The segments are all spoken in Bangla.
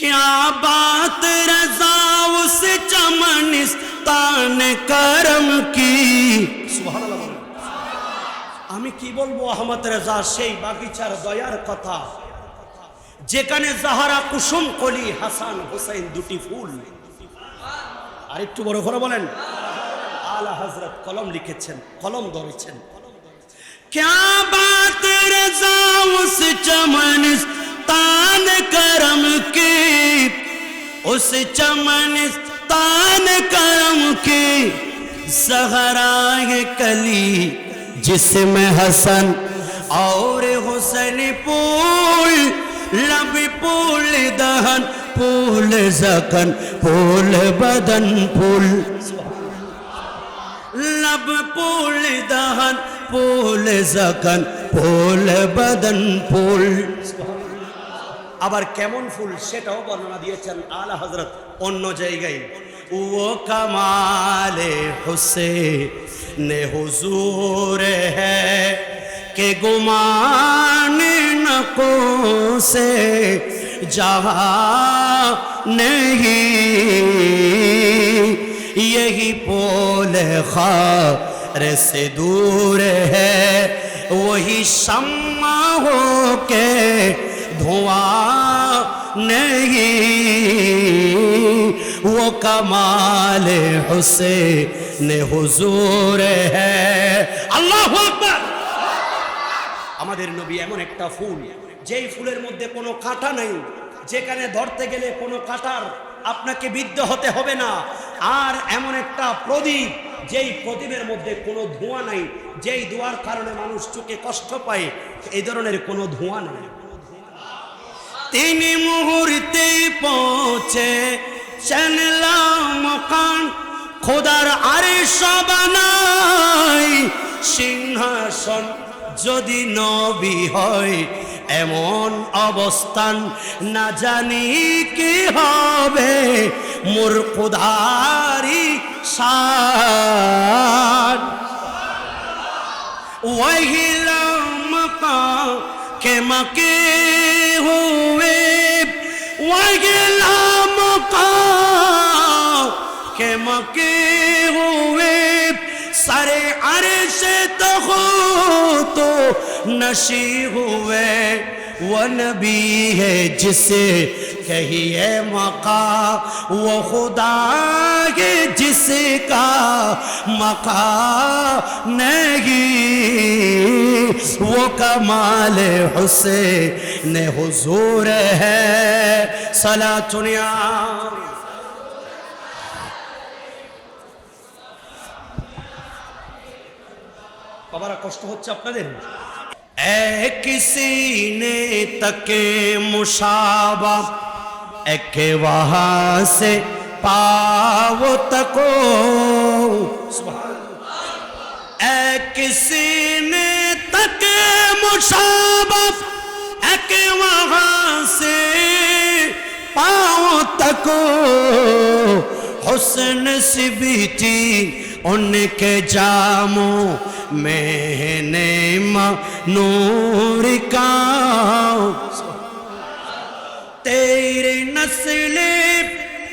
क्या बात रजा उस चमनिस्तान करम की সুবহানাল্লাহ বলেন। আমি কি বলবো আহমদ রেজা সেই বাগিচার দয়ার কথা যেখানে জাহারা কুসুম কলি হাসান হোসেন দুটি ফুল আর একটু বড় করে বলেন আলা হজরত কলম লিখেছেন কলম ধরেছেন क्या बात रजा उस تان کرم کی، اس چمن تان کرم کی سہرائے کلی، جس میں حسن اور حسن پول لب پول دہن پول زکن پول بدن پول لب پول دہن پول زکن پول بدن پول আবার কেমন ফুল সেটাও বর্ণনা দিয়েছেন আলা হজরত অন্য জায়গায়। ও কামালে হোসে নে হুজুর হে کہ گمان نقو سے جہاں نہیں یہی پول خار سے دور ہے وہی شمع ہو کے धुआं नहीं वो कमाल हुसैन हुजूर है আল্লাহু আকবার আমাদের নবী এমন একটা ফুল যেই ফুলের মধ্যে কোনো কাঁটা নেই যেখানে ধরতে গেলে কোনো কাঁটার আপনাকে বিদ্ধ হতে হবে না আর এমন একটা প্রদীপ যেই প্রদীপের মধ্যে কোনো ধোঁয়া নাই যেই ধোঁয়ার কারণে মানুষ চোখে কষ্ট পায় এই ধরনের কোনো ধোঁয়া নেই তিনি মুহূর্তে পৌঁছে চললাম মকান খোদার আরে সবানাই সিংহাসন যদি নবী হয় এমন অবস্থান না জানি কি হবে মোর খোদারি সার। वही کے مکے ہوئے۔ وگلا مکا کے مکے ہوئے۔ سر عرش تخو تو نشی ہوئے۔ وہ نبی ہے جسے کہیے مقا وہ خدا ہے جس کا مقا نہیں۔ वो कमाल हुसैन हुजूर है सला चुनिया বাবারা কষ্ট হচ্ছে আপনাদের এ কিসি নে তকে মুসাবা একে वहां से पाओ तको এ কিসি নে তকে মুসাবা একে वहां से पाओ तको हुस्न से बीती उनके जामों मैंने नूर का तेरे नस्ल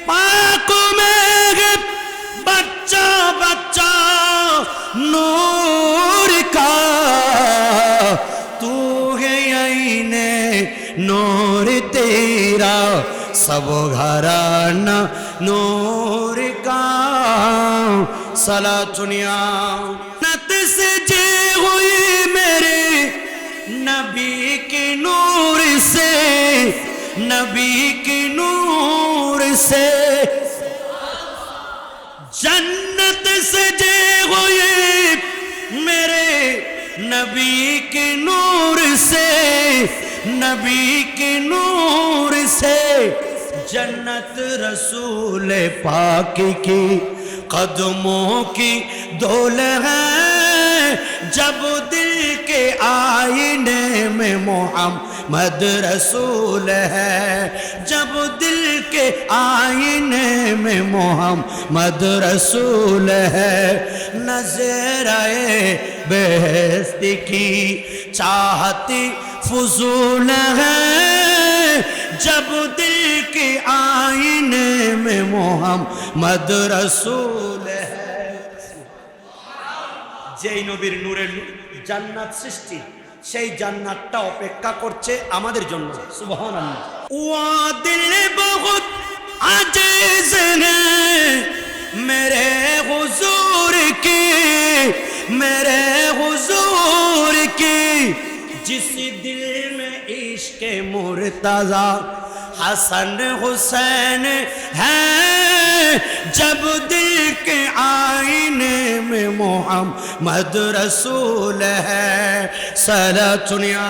पाक में है बच्चा बच्चा नूर نور تیرا سب گھرانا نور کا سلا چنیا نت سے جے ہوئی میرے نبی کی نور سے نبی کی نور سے جنت سے جے ہوئی میرے نبی کی نور سے نبی کی نور سے جنت رسول پاک کی قدموں کی دول ہے۔ جب دل کے آئینے میں محمد رسول ہے۔ جب دل کے آئینے میں محمد رسول ہے۔ نظر بہست کی چاہتی फजूल है जब दिल की মোহাম্মদ রসুল হ্যায় যেই নবীর নূরের জান্নাত সৃষ্টি সেই জান্নাতটা অপেক্ষা করছে আমাদের জন্য সুবহান ওয়া দিল বহুত আজিজ है मेरे हुजूर की मेरे हुजूर की جس دل میں عشق مرتضی حسن حسین ہے، جب دل کے آئینے میں محمد رسول ہے سلا چنیا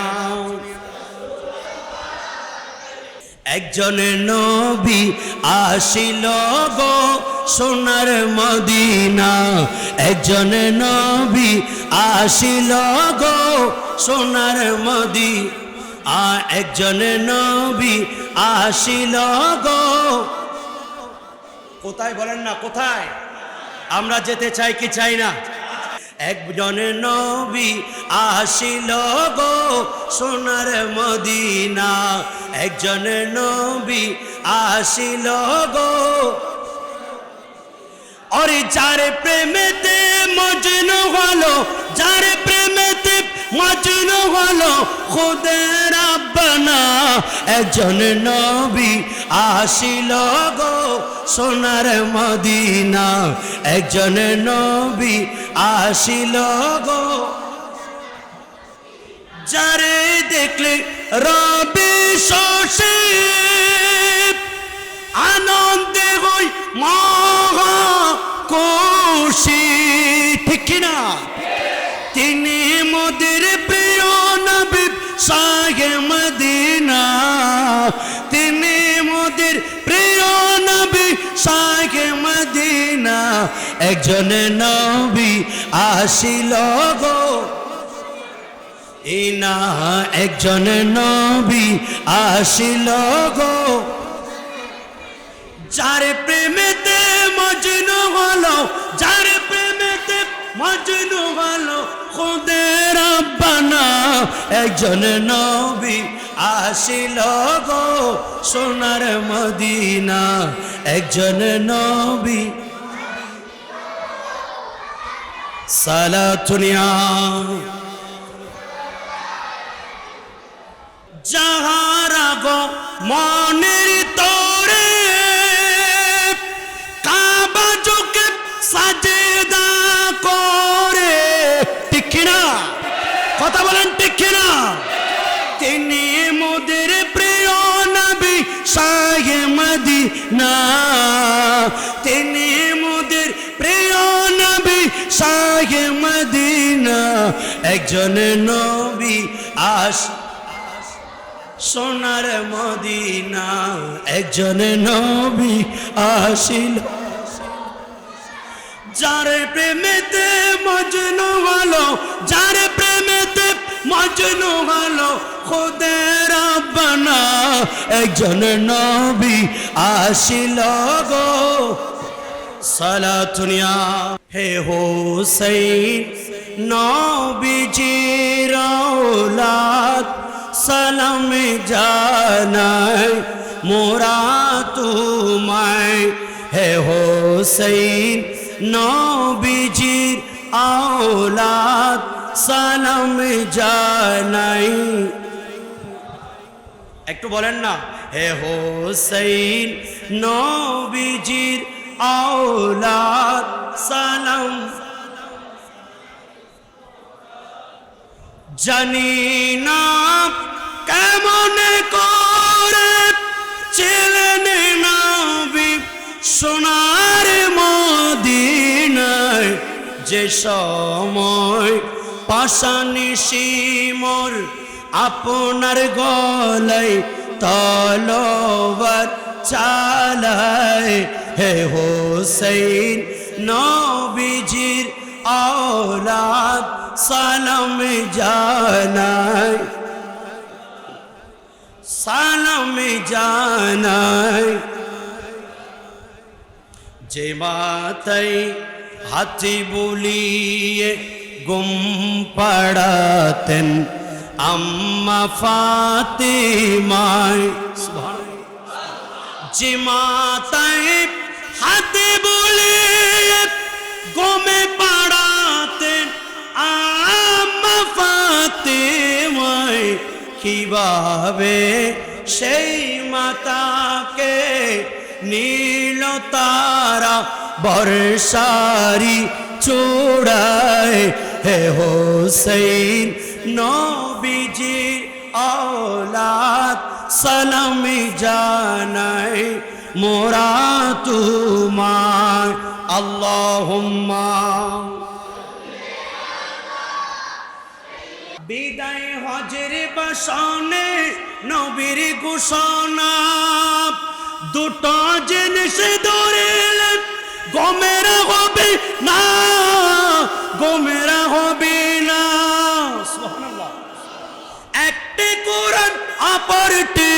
একজন নবী আসিল গো সোনার মদিনা। একজন নবী আসিল গো সোনার মদি আ একজন নবী আসিল গো। কোথায় বলেন না, কোথায়? আমরা যেতে চাই কি চাই না? একজন নবী আসিল গো সোনার মদিনা। একজন নবী আসিল গো। অরে যার প্রেমেতে মজনু হলো, যার প্রেমেতে মজনু হলো, খুদের রাব্বানা একজন নবী আসিল গো সোনার মদিনা। একজন নবী আসিল গো। যারে দেখলে রবি শোষে আনন্দে হই মহা খুশি। ঠিক কিনা? তিনি মোদের প্রিয় নবী সাহে সাহে মদিনা, একজন নবী আসিল গো। ইনা একজন নবী আসিল গো। যার প্রেমেতে মজনু হলো, যার প্রেমেতে মজনু হলো খুদের রব্বানা, একজন নবী আসিল গো সোনার মদিনা, একজন নবী। সালাতুনিয়া যাহারা গো মনের তোরে কাবা চোখে সাজেদা করে। ঠিক না কথা বলেন, ঠিক না তিনি মোদের প্রিয় নবী শাহে মদিনা। তিনি মোদের প্রিয় নবী শাহে মদিনা। একজন নবী আস সোনার মদিনা। একজন নবী আসিল। যার প্রেমেতে মজনু হলো, যার প্রেমেতে মজনু হলো খুদে রব্বানা। একজন নবী আসিল গো। সালাতুনিয়া হে হো হোসেন নবীজির ওলাদ সালাম জানাই মোরা তোমায়। হে হো হোসেন নবীজির আওলাদ সালাম জানাই। একটু বলেন না, হে হোসেন নবীজির আওলাদ, সালাম। জানি না কেমন করে ছিলেন নবী সোনার মদিনায় যে সময় পাশানি শিমর আপনার গলাই তলবার চালায়। হে হোসেন নবীজির আওলাদ সালাম জানায় সালাম জানায় যে মাতাই হাতি বলিয়ে গুম পড়াতেন আম্মা ফাতিমায় যে মাতাই হাতে বলে গমে পাড়াতেন আম্মা ফাতেমায় কীভাবে সেই মাতাকে নীল তারা বর্ষারি চূড়ায় হে হোসেন নবীজি আওলাদ, সালাম জানাই মোরা তুমার আল্লাহুম্মা। বিদায় হজের বাসনে নবীর ঘোষণা। দুটো জিনিস ধরে গমের হবে না। গমেরা হবে না। একটি কোরআন অপরটি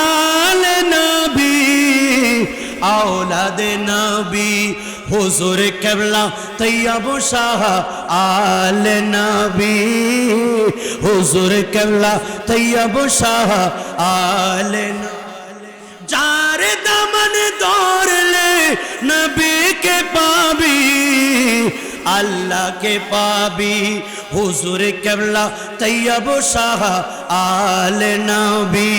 আল নবী আওলাদ নবী, হুজুর কেবলা তৈয়ব শাহ আল নবী হুজুর কেবলা তৈয়ব শাহ আল নবী যার দামন ধরলে নবীকে পাবি আল্লাহকে পাবি। হুজুর কেবলা তৈয়ব শাহ আল নবী